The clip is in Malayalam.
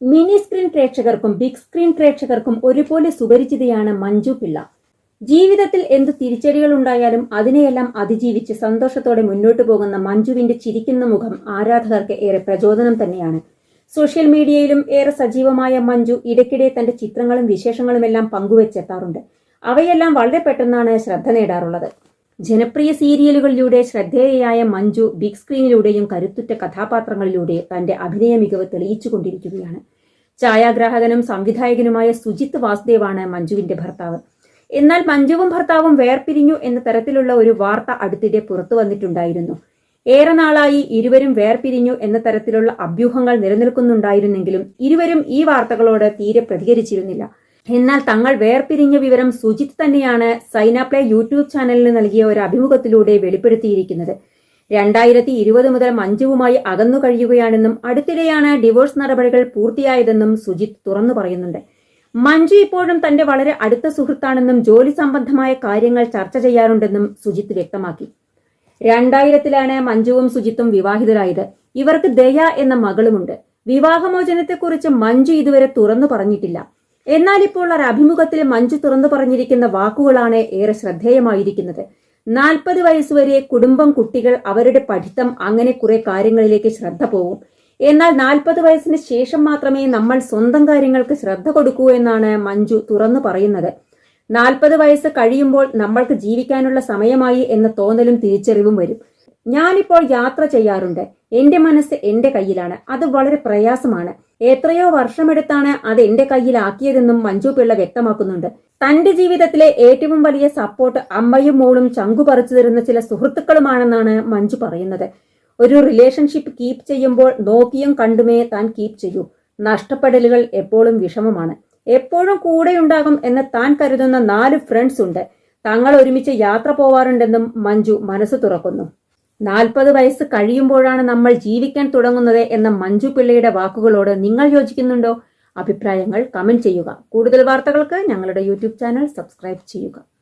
മിനി സ്ക്രീൻ പ്രേക്ഷകർക്കും ബിഗ് സ്ക്രീൻ പ്രേക്ഷകർക്കും ഒരുപോലെ സുപരിചിതയാണ് മഞ്ജു പിള്ള. ജീവിതത്തിൽ എന്ത് തിരിച്ചടികൾ ഉണ്ടായാലും അതിനെയെല്ലാം അതിജീവിച്ച് സന്തോഷത്തോടെ മുന്നോട്ടു പോകുന്ന മഞ്ജുവിന്റെ ചിരിക്കുന്ന മുഖം ആരാധകർക്ക് ഏറെ പ്രചോദനം തന്നെയാണ്. സോഷ്യൽ മീഡിയയിലും ഏറെ സജീവമായ മഞ്ജു ഇടയ്ക്കിടെ തന്റെ ചിത്രങ്ങളും വിശേഷങ്ങളുമെല്ലാം പങ്കുവച്ചെത്താറുണ്ട്. അവയെല്ലാം വളരെ പെട്ടെന്നാണ് ശ്രദ്ധ നേടാറുള്ളത്. ജനപ്രിയ സീരിയലുകളിലൂടെ ശ്രദ്ധേയയായ മഞ്ജു ബിഗ് സ്ക്രീനിലൂടെയും കരുത്തുറ്റ കഥാപാത്രങ്ങളിലൂടെ തന്റെ അഭിനയ മികവ് തെളിയിച്ചുകൊണ്ടിരിക്കുകയാണ്. ഛായാഗ്രാഹകനും സംവിധായകനുമായ സുജിത് വാസുദേവാണ് മഞ്ജുവിന്റെ ഭർത്താവ്. എന്നാൽ മഞ്ജുവും ഭർത്താവും വേർപിരിഞ്ഞു എന്ന തരത്തിലുള്ള ഒരു വാർത്ത അടുത്തിടെ പുറത്തു വന്നിട്ടുണ്ടായിരുന്നു. ഏറെ നാളായി ഇരുവരും വേർപിരിഞ്ഞു എന്ന തരത്തിലുള്ള അഭ്യൂഹങ്ങൾ നിലനിൽക്കുന്നുണ്ടായിരുന്നെങ്കിലും ഇരുവരും ഈ വാർത്തകളോട് തീരെ പ്രതികരിച്ചിരുന്നില്ല. എന്നാൽ തങ്ങൾ വേർപിരിഞ്ഞ വിവരം സുജിത് തന്നെയാണ് സൈനപ്ലേ യൂട്യൂബ് ചാനലിന് നൽകിയ ഒരു അഭിമുഖത്തിലൂടെ വെളിപ്പെടുത്തിയിരിക്കുന്നത്. രണ്ടായിരത്തി ഇരുപത് മുതൽ മഞ്ജുവുമായി അകന്നു കഴിയുകയാണെന്നും അടുത്തിടെയാണ് ഡിവോഴ്സ് നടപടികൾ പൂർത്തിയായതെന്നും സുജിത് തുറന്നു പറയുന്നുണ്ട്. മഞ്ജു ഇപ്പോഴും തന്റെ വളരെ അടുത്ത സുഹൃത്താണെന്നും ജോലി സംബന്ധമായ കാര്യങ്ങൾ ചർച്ച ചെയ്യാറുണ്ടെന്നും സുജിത്ത് വ്യക്തമാക്കി. രണ്ടായിരത്തിലാണ് മഞ്ജുവും സുജിത്തും വിവാഹിതരായത്. ഇവർക്ക് ദയ എന്ന മകളുമുണ്ട്. വിവാഹമോചനത്തെക്കുറിച്ച് മഞ്ജു ഇതുവരെ തുറന്നു പറഞ്ഞിട്ടില്ല. എന്നാൽ ഇപ്പോൾ ഒരു അഭിമുഖത്തിൽ മഞ്ജു തുറന്നു പറഞ്ഞിരിക്കുന്ന വാക്കുകളാണ് ഏറെ ശ്രദ്ധേയമായിരിക്കുന്നത്. നാൽപ്പത് വയസ്സുവരെ കുടുംബം കുട്ടികൾ അവരുടെ പഠിത്തം അങ്ങനെ കുറെ കാര്യങ്ങളിലേക്ക് ശ്രദ്ധ പോകും. എന്നാൽ നാൽപ്പത് വയസ്സിന് ശേഷം മാത്രമേ നമ്മൾ സ്വന്തം കാര്യങ്ങൾക്ക് ശ്രദ്ധ കൊടുക്കൂ എന്നാണ് മഞ്ജു തുറന്നു പറയുന്നത്. നാൽപ്പത് വയസ്സ് കഴിയുമ്പോൾ നമ്മൾക്ക് ജീവിക്കാനുള്ള സമയമായി എന്ന തോന്നലും തിരിച്ചറിവും വരും. ഞാനിപ്പോൾ യാത്ര ചെയ്യാറുണ്ട്. എന്റെ മനസ്സ് എന്റെ കയ്യിലാണ്. അത് വളരെ പ്രയാസമാണ്. എത്രയോ വർഷമെടുത്താണ് അത് എന്റെ കയ്യിലാക്കിയതെന്നും മഞ്ജു പിള്ള വ്യക്തമാക്കുന്നുണ്ട്. തന്റെ ജീവിതത്തിലെ ഏറ്റവും വലിയ സപ്പോർട്ട് അമ്മയും മോളും ചങ്കു പറിച്ചു തരുന്ന ചില സുഹൃത്തുക്കളുമാണെന്നാണ് മഞ്ജു പറയുന്നത്. ഒരു റിലേഷൻഷിപ്പ് കീപ്പ് ചെയ്യുമ്പോൾ നോക്കിയും കണ്ടുമേ താൻ കീപ്പ് ചെയ്യൂ. നഷ്ടപ്പെടലുകൾ എപ്പോഴും വിഷമമാണ്. എപ്പോഴും കൂടെയുണ്ടാകും എന്ന് താൻ കരുതുന്ന നാല് ഫ്രണ്ട്സ് ഉണ്ട്. തങ്ങൾ ഒരുമിച്ച് യാത്ര പോവാറുണ്ടെന്നും മഞ്ജു മനസ്സ് തുറക്കുന്നു. നാൽപ്പത് വയസ്സ് കഴിയുമ്പോഴാണ് നമ്മൾ ജീവിക്കാൻ തുടങ്ങുന്നത് എന്ന മഞ്ജു പിള്ളയുടെ വാക്കുകളോട് നിങ്ങൾ യോജിക്കുന്നുണ്ടോ? അഭിപ്രായങ്ങൾ കമന്റ് ചെയ്യുക. കൂടുതൽ വാർത്തകൾക്ക് ഞങ്ങളുടെ യൂട്യൂബ് ചാനൽ സബ്സ്ക്രൈബ് ചെയ്യുക.